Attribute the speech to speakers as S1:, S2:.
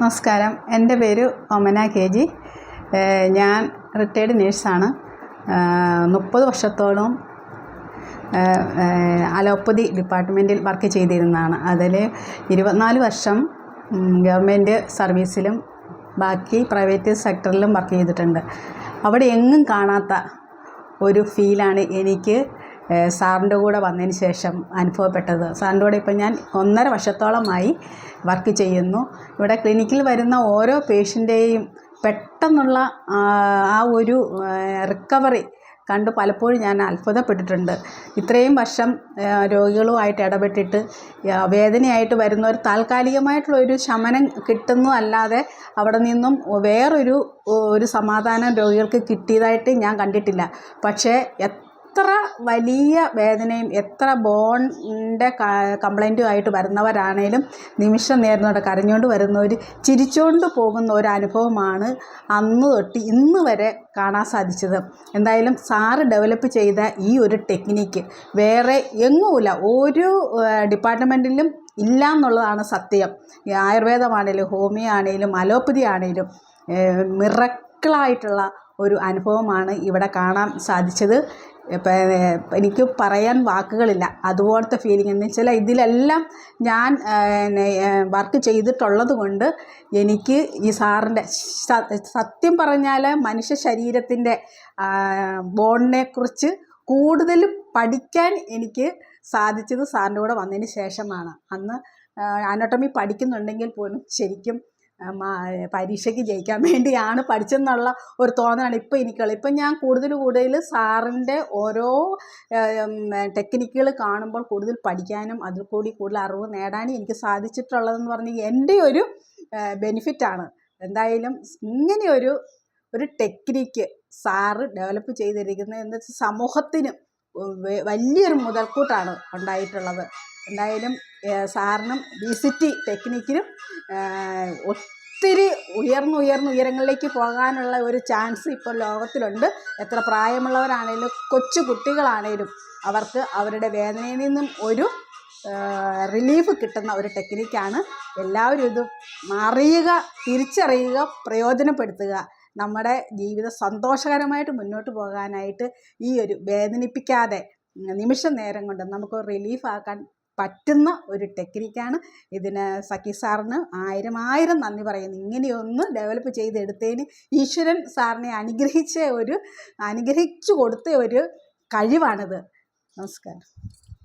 S1: നമസ്കാരം. എന്റെ പേര് ഒമന കെ ജി. ഞാൻ റിട്ടയർഡ് നേഴ്സാണ് മുപ്പത് വർഷത്തോളം അലോപ്പതി ഡിപ്പാർട്ട്മെന്റിൽ വർക്ക് ചെയ്തിരുന്നതാണ്. അതിൽ ഇരുപത്തിനാല് വർഷം ഗവൺമെന്റ് സർവീസിലും ബാക്കി പ്രൈവറ്റ് സെക്ടറിലും വർക്ക് ചെയ്തിട്ടുണ്ട്. അവിടെ എങ്ങും കാണാത്ത ഒരു ഫീലാണ് എനിക്ക് സാറിന്റെ കൂടെ വന്നതിന് ശേഷം അനുഭവപ്പെട്ടത്. സാറിന്റെ കൂടെ ഇപ്പം ഞാൻ ഒന്നര വർഷത്തോളമായി വർക്ക് ചെയ്യുന്നു. ഇവിടെ ക്ലിനിക്കിൽ വരുന്ന ഓരോ പേഷ്യന്റെയും പെട്ടെന്നുള്ള ആ ഒരു റിക്കവറി കണ്ട് പലപ്പോഴും ഞാൻ അത്ഭുതപ്പെട്ടിട്ടുണ്ട്. ഇത്രയും വർഷം രോഗികളുമായിട്ട് ഇടപെട്ടിട്ട് വേദനയായിട്ട് വരുന്ന ഒരു താൽക്കാലികമായിട്ടുള്ള ഒരു ശമനം കിട്ടുന്നു അല്ലാതെ അവിടെ നിന്നും വേറൊരു ഒരു സമാധാനം രോഗികൾക്ക് കിട്ടിയതായിട്ട് ഞാൻ കണ്ടിട്ടില്ല. പക്ഷേ എത്ര വലിയ വേദനയും എത്ര ബോണിന്റെ കംപ്ലൈന്റും ആയിട്ട് വരുന്നവരാണേലും നിമിഷം നേരം തൊട്ട് കരഞ്ഞുകൊണ്ട് വരുന്നവർ ചിരിച്ചുകൊണ്ട് പോകുന്ന ഒരു അനുഭവമാണ് അന്ന് തൊട്ട് ഇന്ന് വരെ കാണാൻ സാധിച്ചത്. എന്തായാലും സാറ് ഡെവലപ്പ് ചെയ്ത ഈ ഒരു ടെക്നിക്ക് വേറെ എങ്ങുമില്ല. ഒരു ഡിപ്പാർട്ട്മെന്റിലും ഇല്ല എന്നുള്ളതാണ് സത്യം ആയുർവേദമാണേലും ഹോമിയോ ആണേലും അലോപ്പതി ആണേലും മിറക്കിളായിട്ടുള്ള ഒരു അനുഭവമാണ് ഇവിടെ കാണാൻ സാധിച്ചത്. ഇപ്പം എനിക്ക് പറയാൻ വാക്കുകളില്ല. അതുപോലത്തെ ഫീലിംഗ് എന്ന് വെച്ചാൽ ഇതിലെല്ലാം ഞാൻ വർക്ക് ചെയ്തിട്ടുള്ളത് കൊണ്ട് എനിക്ക് ഈ സാറിന്റെ സത്യം പറഞ്ഞാൽ മനുഷ്യ ശരീരത്തിന്റെ ബോണിനെക്കുറിച്ച് കൂടുതൽ പഠിക്കാൻ എനിക്ക് സാധിച്ചത് സാറിന്റെ കൂടെ വന്നതിന് ശേഷമാണ്. അന്ന് അനോട്ടമി പഠിക്കുന്നുണ്ടെങ്കിൽ പോലും ശരിക്കും പരീക്ഷയ്ക്ക് ജയിക്കാൻ വേണ്ടിയാണ് പഠിച്ചെന്നുള്ള ഒരു തോന്നലാണ് ഇപ്പോൾ എനിക്കുള്ളത്. ഇപ്പം ഞാൻ കൂടുതൽ കൂടുതൽ സാറിന്റെ ഓരോ ടെക്നിക്കുകൾ കാണുമ്പോൾ കൂടുതൽ പഠിക്കാനും അതിൽ കൂടി കൂടുതൽ അറിവ് നേടാനും എനിക്ക് സാധിച്ചിട്ടുള്ളതെന്ന് പറഞ്ഞാൽ എന്റെ ഒരു ബെനിഫിറ്റാണ്. എന്തായാലും ഇങ്ങനെയൊരു ഒരു ടെക്നിക്ക് സാറ് ഡെവലപ്പ് ചെയ്തിരിക്കുന്നത് എന്ന് വെച്ചാൽ സമൂഹത്തിന് വലിയൊരു മുതൽക്കൂട്ടാണ് ഉണ്ടായിട്ടുള്ളത്. എന്തായാലും സാറിനും ബി സി ടി ടെക്നിക്കിനും ഒത്തിരി ഉയർന്ന് ഉയർന്ന ഉയരങ്ങളിലേക്ക് പോകാനുള്ള ഒരു ചാൻസ് ഇപ്പോൾ ലോകത്തിലുണ്ട്. എത്ര പ്രായമുള്ളവരാണേലും കൊച്ചു കുട്ടികളാണേലും അവർക്ക് അവരുടെ വേദനയിൽ നിന്നും ഒരു റിലീഫ് കിട്ടുന്ന ഒരു ടെക്നിക്കാണ്. എല്ലാവരും ഇത് അറിയുക തിരിച്ചറിയുക പ്രയോജനപ്പെടുത്തുക. നമ്മുടെ ജീവിതം സന്തോഷകരമായിട്ട് മുന്നോട്ട് പോകാനായിട്ട് ഈ ഒരു വേദനിപ്പിക്കാതെ നിമിഷ നേരം കൊണ്ട് നമുക്ക് റിലീഫ് ആക്കാൻ പറ്റുന്ന ഒരു ടെക്നിക്കാണ് ഇതിന് സഖി സാറിന് ആയിരം ആയിരം നന്ദി പറയുന്നു. ഇങ്ങനെയൊന്ന് ഡെവലപ്പ് ചെയ്തെടുത്തതിന് ഈശ്വരൻ സാറിനെ അനുഗ്രഹിച്ച ഒരു അനുഗ്രഹിച്ചു കൊടുത്ത ഒരു കഴിവാണിത്. നമസ്കാരം.